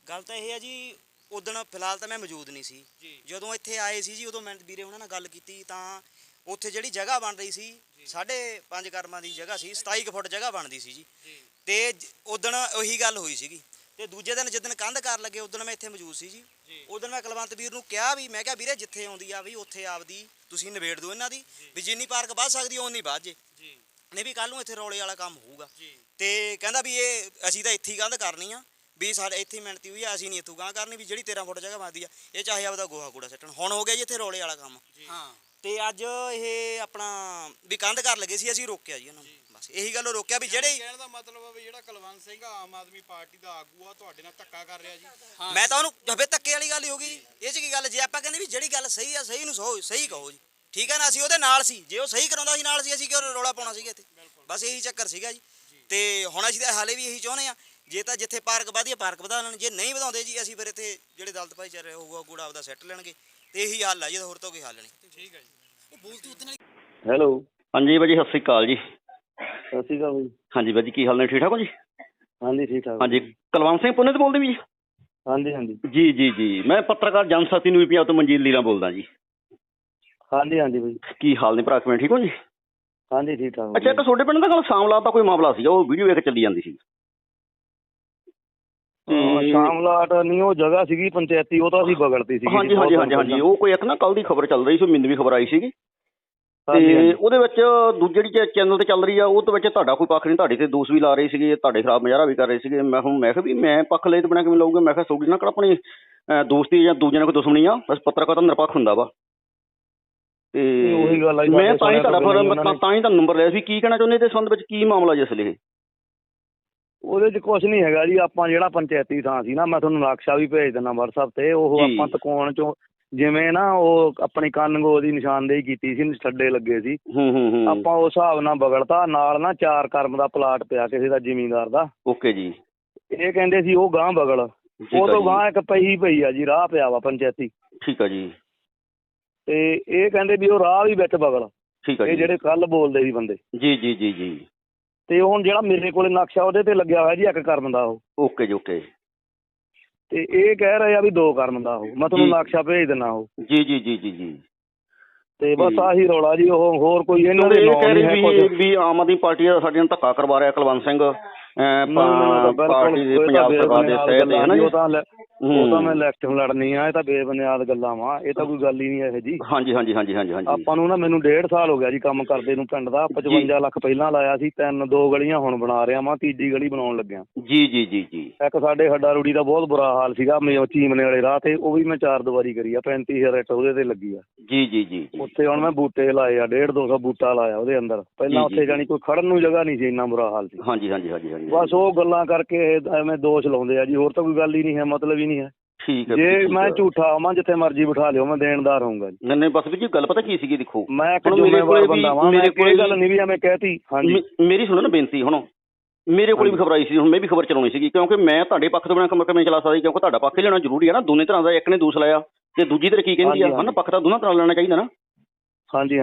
S7: ਗੱਲ ਤਾਂ ਇਹ ਹੈ ਜੀ ਉਦੋਂ ਫਿਲਹਾਲ ਤਾਂ ਮੈਂ ਮੌਜੂਦ ਨਹੀਂ ਸੀ।
S5: ਜੀ।
S7: ਜਦੋਂ ਇੱਥੇ ਆਏ ਸੀ ਜੀ ਉਦੋਂ ਮੈਂ ਵੀਰੇ ਉਹਨਾਂ ਨਾਲ ਗੱਲ ਕੀਤੀ ਤਾਂ ਉੱਥੇ ਜਿਹੜੀ ਜਗ੍ਹਾ ਬਣ ਰਹੀ ਸੀ ਸਾਢੇ ਪੰਜ ਕਰਮਾਂ ਦੀ ਜਗ੍ਹਾ ਸੀ 27 ਕੁ ਫੁੱਟ ਜਗ੍ਹਾ ਬਣਦੀ ਸੀ ਜੀ। ਤੇ ਉਦੋਂ ਉਹੀ ਗੱਲ ਹੋਈ ਸੀਗੀ। ਤੇ ਦੂਜੇ ਦਿਨ ਜਿੱਦਣ ਕੰਧ ਕਰ ਲੱਗੇ ਉਦੋਂ ਮੈਂ ਇੱਥੇ ਮੌਜੂਦ ਸੀ ਜੀ। ਉਦੋਂ ਮੈਂ ਕੁਲਵੰਤ ਵੀਰ ਨੂੰ ਕਿਹਾ ਵੀ ਮੈਂ ਕਿਹਾ ਵੀਰੇ ਜਿੱਥੇ ਆਉਂਦੀ ਆ ਵੀ ਉੱਥੇ ਆਪਦੀ ਤੁਸੀਂ ਨਿਬੇੜ ਦਿਓ ਇਹਨਾਂ ਦੀ। ਵੀ ਜਿੰਨੀ ਪਾਰਕ ਵੱਧ ਸਕਦੀ ਓਨੀ ਵੱਧ ਜੇ। ਨੇ ਵੀ ਕੱਲ ਨੂੰ ਇੱਥੇ ਰੌਲੇ ਵਾਲਾ ਕੰਮ ਹੋਊਗਾ। ਤੇ ਕਹਿੰਦਾ ਵੀ ਇਹ ਅਸੀਂ ਤਾਂ ਇੱਥੇ ਹੀ ਕੰਧ ਕਰਨੀ ਆ। ਵੀ ਸਾਡੇ ਇੱਥੇ ਹੀ ਮਿਹਨਤੀ ਹੋਈ ਆ ਅਸੀਂ ਨਹੀਂ ਇੱਥੋਂ ਗਾਂ ਕਰਨੀ ਵੀ ਜਿਹੜੀ 13 ਫੁੱਟ ਜਗ੍ਹਾ ਬਣਦੀ ਆ ਇਹ ਚਾਹੇ ਆਪਦਾ ਗੋਹਾ ਕੂੜਾ ਸੱਟਣ। ਹੁਣ ਹੋ ਗਿਆ ਜੀ ਇੱਥੇ ਰੌਲੇ ਵਾਲਾ ਕੰਮ।
S5: ਹਾਂ।
S7: ਤੇ ਅੱਜ ਇਹ ਆਪਣਾ ਵੀ ਕੰਧ ਕਰ ਲੱਗੇ ਸੀ ਅਸੀਂ ਰੋਕਿਆ ਜੀ ਉਹਨਾਂ ਨੂੰ। ਬਸ ਇਹੀ ਗੱਲੋਂ ਰੋਕਿਆ ਵੀ ਜਿਹੜੇ
S5: ਕਹਿਣ ਦਾ ਮਤਲਬ ਆ ਵੀ ਜਿਹੜਾ ਕੁਲਵੰਤ ਸਿੰਘ ਆ, ਆਮ ਆਦਮੀ ਪਾਰਟੀ ਦਾ ਆਗੂ ਆ ਤੁਹਾਡੇ ਨਾਲ ਧੱਕਾ ਕਰ ਰਿਹਾ ਜੀ।
S7: ਮੈਂ ਤਾਂ ਉਹਨੂੰ ਹਵੇ ਧੱਕੇ ਵਾਲੀ ਗੱਲ ਹੀ ਹੋ ਗਈ। ਜੀ ਇਹ ਚ ਕੀ ਗੱਲ ਜੇ ਆਪਾਂ ਕਹਿੰਦੇ ਵੀ ਜਿਹੜੀ ਗੱਲ ਸਹੀ ਆ ਸਹੀ ਨੂੰ ਸਹੋ ਸਹੀ ਕਹੋ ਜੀ। ਠੀਕ ਹੈ ਨਾ ਅਸੀਂ ਉਹਦੇ ਨਾਲ ਸੀ। ਜੇ ਉਹ ਸਹੀ ਕਰਾਉਂਦਾ ਸੀ ਨਾਲ ਸੀ ਅਸੀਂ ਕਿਉਂ ਰੌਲਾ ਪਾਉਣਾ ਸੀਗਾ ਇੱਥੇ? ਬਸ ਇਹੀ ਚੱਕਰ ਸੀਗਾ ਜੀ। ਤੇ ਹੁਣ ਅਸੀਂ ਤਾਂ ਹਾਲੇ ਵੀ ਇਹੀ ਚਾਹੁੰਦੇ ਆ। ਜੇ ਤਾਂ ਜਿੱਥੇ ਪਾਰਕ ਵਧੀਆ ਪਾਰਕ ਵਧਾ ਲੈਣ। ਜੇ ਨਹੀਂ ਵਧਾਉਂਦੇ ਜੀ ਅਸੀਂ ਫਿਰ ਇੱਥੇ ਜਿਹੜੇ ਦਲਤ ਭਾਈਚਾਰੇ ਹੋਊਗਾ ਗੂੜਾ ਆਪਦਾ ਸੈੱਟ ਲੈਣਗੇ। ਇਹੀ ਹੱਲ ਆ ਜੀ ਹੋਰ ਤੋਂ ਕੋਈ ਹੱਲ ਨਹੀਂ।
S5: ਠੀਕ ਹੈ ਜੀ।
S8: ਹੈਲੋ।
S9: ਹਾਂਜੀ ਬਾਜੀ ਸਤਿ ਸ੍ਰੀ ਅਕਾਲ ਜੀ।
S8: ਸਤਿ ਸ਼੍ਰੀ ਅਕਾਲ ਜੀ
S9: ਹਾਂਜੀ ਬਾਜੀ ਕੀ ਹਾਲ ਨੇ ਠੀਕ ਠਾਕ ਹੋ ਜੀ?
S8: ਹਾਂਜੀ ਠੀਕ ਠਾਕ।
S9: ਹਾਂਜੀ ਕੁਲਵੰਤ ਸਿੰਘ ਪੁੰਨੇ ਤੋਂ ਬੋਲਦੇ ਵੀ ਜੀ
S8: ਹਾਂਜੀ ਹਾਂਜੀ।
S9: ਜੀ ਜੀ ਜੀ। ਮੈਂ ਪੱਤਰਕਾਰ ਜਨਸਾਥੀ ਨੂੰ ਪੰਜਾਬ ਤੋਂ ਮਨਜੀਤ ਲੀਲਾ ਬੋਲਦਾ ਜੀ।
S8: ਹਾਂਜੀ ਹਾਂਜੀ ਬਾਈ
S9: ਕੀ ਹਾਲ ਨੇ ਭਰਾ ਕਿਵੇਂ ਠੀਕ ਹੋ ਜੀ?
S8: ਹਾਂਜੀ ਠੀਕ ਠਾਕ।
S9: ਅੱਛਾ ਇੱਕ ਤੁਹਾਡੇ ਪਿੰਡ ਦਾ ਕੱਲ ਸਾਮਲਾ ਦਾ ਕੋਈ ਮਾਮਲਾ ਸੀਗਾ ਉਹ ਵੀਡੀਓ ਵੇਖ ਚੱਲੀ ਜਾਂਦੀ ਸੀ।
S8: ਸ਼ਾਮਲਾਟ ਨਹੀਂ ਉਹ ਜਗ੍ਹਾ ਸੀਗੀ ਪੰਚਾਇਤੀ ਉਹ ਤਾਂ ਅਸੀਂ ਬਗੜਤੀ ਸੀਗੀ
S9: ਹਾਂਜੀ ਹਾਂਜੀ ਹਾਂਜੀ ਹਾਂਜੀ। ਉਹ ਕੋਈ ਇੱਕ ਨਾ ਕੱਲ ਦੀ ਖਬਰ ਚੱਲ ਰਹੀ ਸੀ ਮੈਨੂੰ ਵੀ ਖਬਰ ਆਈ ਸੀਗੀ। ਤੇ। ਉਹਦੇ ਵਿੱਚ ਦੂਜੇ ਜਿਹੜੀ ਚੈਨਲ ਤੇ ਚੱਲ ਰਹੀ ਆ ਉਹ ਤੋਂ ਵਿੱਚ ਤੁਹਾਡਾ ਕੋਈ ਪੱਖ ਨਹੀਂ ਤੁਹਾਡੇ ਤੇ ਦੋਸ਼ ਵੀ ਲਾ ਰਹੇ ਸੀਗੇ ਤੁਹਾਡੇ ਖਿਲਾਫ ਮੁਜ਼ਾਹਰਾ ਵੀ ਕਰ ਰਹੇ ਸੀਗੇ। ਮੈਂ ਹੁਣ ਮੈਂ ਕਿਹਾ ਵੀ ਮੈਂ ਪੱਖ ਲੈ ਤੇ ਬਣਾ ਕਿਵੇਂ ਲਊਗਾ? ਮੈਂ ਕਿਹਾ ਤੁਹਾਡੀ ਨਾਲ ਕਿਹੜਾ ਆਪਣੀ ਦੋਸਤੀ ਜਾਂ ਦੂਜੇ ਨਾਲ ਕੋਈ ਦੁਸ਼ਮਣੀ ਆ? ਬਸ ਪੱਤਰਕਾਰ ਤਾਂ ਨਿਰਪੱਖ ਹੁੰਦਾ ਵਾ। ਤੇ
S8: ਉਹੀ ਗੱਲ ਆ ਜੀ,
S9: ਮੈਂ ਤਾਂ ਹੀ ਤੁਹਾਡਾ ਫਿਰ
S8: ਨੇ।
S9: ਤਾਂ ਹੀ ਤੁਹਾਨੂੰ ਨੰਬਰ ਲਿਆ ਸੀ। ਕੀ ਕਹਿਣਾ ਚਾਹੁੰਦੇ ਇਹਦੇ ਸੰਬੰਧ ਵਿੱਚ? ਕੀ ਮਾਮਲਾ ਜਿਸ ਲਈ
S8: ਉਹਦੇ 'ਚ ਕੁਝ ਨਹੀਂ ਹੈਗਾ ਜੀ ਆਪਾਂ ਜਿਹੜਾ ਪੰਚਾਇਤੀ ਥਾਂ ਸੀ ਨਾ ਮੈਂ ਤੁਹਾਨੂੰ ਨਕਸ਼ਾ ਵੀ ਭੇਜ ਦਿੰਦਾ WhatsApp ਤੇ ਉਹ। ਆਪਾਂ ਤਕੋਣ ਚੋਂ ਜਿਵੇਂ ਨਾ ਉਹ ਆਪਣੀ ਕੰਨਗੋ ਦੀ ਨਿਸ਼ਾਨਦੇਹੀ ਕੀਤੀ ਸੀ ਛੱਡੇ ਲੱਗੇ ਸੀ। ਆਪਾਂ ਉਸ ਹਿਸਾਬ ਨਾਲ ਬਗੜਤਾ ਨਾਲ ਨਾ ਚਾਰ ਕਰਮ ਦਾ ਪਲਾਟ ਪਿਆ ਕਿਸੇ ਦਾ ਜ਼ਿਮੀਂਦਾਰ ਦਾ।
S9: ਓਕੇ ਜੀ।
S8: ਇਹ ਕਹਿੰਦੇ ਸੀ ਉਹ ਗਾਂ ਬਗਲ ਉਹ ਤੋਂ। ਗਾਂ ਇੱਕ ਪਈ ਪਈ ਆ ਜੀ ਰਾਹ ਪਿਆ ਵਾ ਪੰਚਾਇਤੀ।
S9: ਠੀਕ ਆ ਜੀ।
S8: ਤੇ ਇਹ ਕਹਿੰਦੇ ਵੀ ਉਹ ਰਾਹ ਵੀ ਵਿੱਚ ਬਗਲ
S9: ਠੀਕ ਆ
S8: ਇਹ ਜਿਹੜੇ ਕੱਲ ਬੋਲਦੇ ਸੀ ਬੰਦੇ।
S9: ਜੀ ਜੀ ਜੀ ਜੀ।
S8: ਤੇ ਹੁਣ ਜਿਹੜਾ ਮੇਰੇ ਕੋਲੇ ਨਕਸ਼ਾ ਉਹਦੇ ਤੇ ਲੱਗਿਆ ਹੋਇਆ ਜੀ ਇੱਕ ਕਰਮ ਦਾ ਉਹ।
S9: ਓਕੇ ਜੀ ਓਕੇ।
S8: ਤੇ ਇਹ ਕਹਿ ਰਹੇ ਆ ਵੀ ਦੋ ਕਰਮ ਦਾ ਉਹ। ਮੈਂ ਤੁਹਾਨੂੰ
S9: ਜੀ।
S8: ਨਕਸ਼ਾ ਭੇਜ ਦਿੰਦਾ ਉਹ।
S9: ਜੀ ਜੀ ਜੀ ਜੀ ਜੀ।
S8: ਤੇ ਬਸ
S9: ਜੀ।
S8: ਆਹੀ ਰੌਲਾ ਜੀ ਉਹ ਹੋਰ ਕੋਈ ਇਹਨਾਂ ਦੇ
S9: ਇਹ
S8: ਨਾਂ
S9: ਕਹਿ
S8: ਨਹੀਂ
S9: ਰਹੇ
S8: ਹੈ ਕੁਝ
S9: ਵੀ ਆਮ ਆਦਮੀ ਪਾਰਟੀ ਦਾ ਸਾਡੇ ਨਾਲ ਧੱਕਾ ਕਰਵਾ ਰਿਹਾ ਕੁਲਵੰਤ ਸਿੰਘ। ਅਹ, ਪਾ-
S8: ਬਿਲਕੁਲ
S9: ਪਾਰਟੀ ਦੇ ਪੰਜਾਬ ਸਰਕਾਰ ਦੇ ਸਹਿਤ ਹੈ ਨਾ
S8: ਜੀ,
S9: ਜੀ?
S8: ਉਹ ਤਾਂ ਲੈ- ਉਹ ਤਾਂ। ਮੈਂ ਇਲੈਕਸ਼ਨ ਲੜਨੀ ਆ ਇਹ ਤਾਂ ਬੇਬੁਨਿਆਦ ਗੱਲਾਂ ਵਾ ਇਹ ਤਾਂ ਕੋਈ ਗੱਲ ਹੀ ਨਹੀਂ ਇਹੋ ਜੀ।
S9: ਹਾਂਜੀ ਹਾਂਜੀ ਹਾਂਜੀ ਹਾਂਜੀ ਹਾਂਜੀ।
S8: ਆਪਾਂ ਨੂੰ ਨਾ ਮੈਨੂੰ ਡੇਢ ਸਾਲ ਹੋ ਗਿਆ ਜੀ ਕੰਮ ਕਰਦੇ ਨੂੰ ਪਿੰਡ ਦਾ 55 ਲੱਖ ਪਹਿਲਾਂ ਲਾਇਆ ਸੀ ਤਿੰਨ ਦੋ ਗਲੀਆਂ ਹੁਣ ਬਣਾ ਰਿਹਾ ਵਾਂ ਤੀਜੀ ਗਲੀ ਬਣਾਉਣ ਲੱਗਿਆ।
S9: ਜੀ ਜੀ ਜੀ ਜੀ।
S8: ਇੱਕ ਸਾਡੇ ਹੱਡਾ ਰੂੜੀ ਦਾ ਬਹੁਤ ਬੁਰਾ ਹਾਲ ਸੀਗਾ ਮੇ ਚੀਮਨੇ ਵਾਲੇ ਰਾਹ ਤੇ ਉਹ ਵੀ ਮੈਂ ਚਾਰ ਦੀਵਾਰੀ ਕਰੀ ਆ 35000 ਰੇਟ ਉਹਦੇ ਤੇ ਲੱਗੀ ਆ।
S9: ਜੀ ਜੀ ਜੀ
S8: ਉੱਥੇ ਹੁਣ ਮੈਂ ਬੂਟੇ ਲਾਏ ਆ 1.5 200 ਬੂਟਾ ਲਾਇਆ ਉਹਦੇ ਅੰਦਰ। ਪਹਿਲਾਂ ਉੱਥੇ ਜਾਣੀ ਕੋਈ ਖੜਨ ਨੂੰ ਜਗ੍ਹਾ ਨਹੀਂ ਸੀ ਇੰਨਾ ਬੁਰਾ ਹਾਲ ਸੀ।
S9: ਹਾਂਜੀ ਹਾਂਜੀ ਹਾਂਜੀ ਹਾਂਜੀ।
S8: ਬਸ ਉਹ ਗੱਲਾਂ ਕਰਕੇ ਐਵੇਂ ਦੋਸ਼ ਲਾਉਂਦੇ ਆ ਜੀ ਹੋਰ ਤਾਂ ਕੋਈ ਗੱਲ ਹੀ ਨਹੀਂ ਹੈ ਮਤਲਬ ਹੀ ਨਹੀਂ ਹੈ।
S9: ਠੀਕ ਹੈ
S8: ਜੇ ਮੈਂ। ਝੂਠਾ ਆਵਾਂ ਜਿੱਥੇ ਮਰਜ਼ੀ ਬਿਠਾ ਲਿਓ ਮੈਂ ਦੇਣਦਾਰ ਹੋਊਂਗਾ ਜੀ।
S9: ਨਹੀਂ ਨਹੀਂ ਬਸ ਵੀ ਜੀ ਗੱਲ ਪਤਾ ਕੀ ਸੀਗੀ ਦੇਖੋ।
S8: ਮੈਂ ਇੱਕ ਜ਼ਿੰਮੇਵਾਰ ਬੰਦਾ ਵਾਂ
S9: ਮੇਰੇ ਕੋਲੇ
S8: ਕੋਈ ਗੱਲ ਨਹੀਂ ਵੀ ਐਵੇਂ ਕਹਿਤੀ। ਹਾਂਜੀ।
S9: ਮੇਰੀ ਸੁਣੋ ਨਾ ਬੇਨਤੀ ਹੁਣ। ਮੇਰੇ ਕੋਲ ਵੀ ਖਬਰ ਆਈ ਸੀ ਹੁਣ ਮੈਂ ਵੀ ਖਬਰ ਚਲਾਉਣੀ ਸੀਗੀ ਕਿਉਂਕਿ ਮੈਂ ਤੁਹਾਡੇ ਪੱਖ ਤੋਂ ਬਿਨਾਂ ਕੰਮ ਕਿਵੇਂ ਚਲਾ ਸਕਦਾ? ਕਿਉਂਕਿ ਤੁਹਾਡਾ ਪੱਖ ਹੀ ਲੈਣਾ ਜ਼ਰੂਰੀ ਹੈ ਨਾ ਦੋਨੇ ਤਰ੍ਹਾਂ ਦਾ ਇੱਕ ਨੇ ਦੂਸ ਲਾਇਆ ਤੇ ਦੂਜੀ ਧਿਰ ਕੀ ਕਹਿੰਦੀ ਆ? ਹਨਾ ਪੱਖ ਤਾਂ ਦੋਨਾਂ ਤਰ੍ਹਾਂ ਲੈਣਾ ਚਾਹੀਦਾ ਨਾ।
S8: ਹਾਂਜੀ ਹਾਂਜੀ।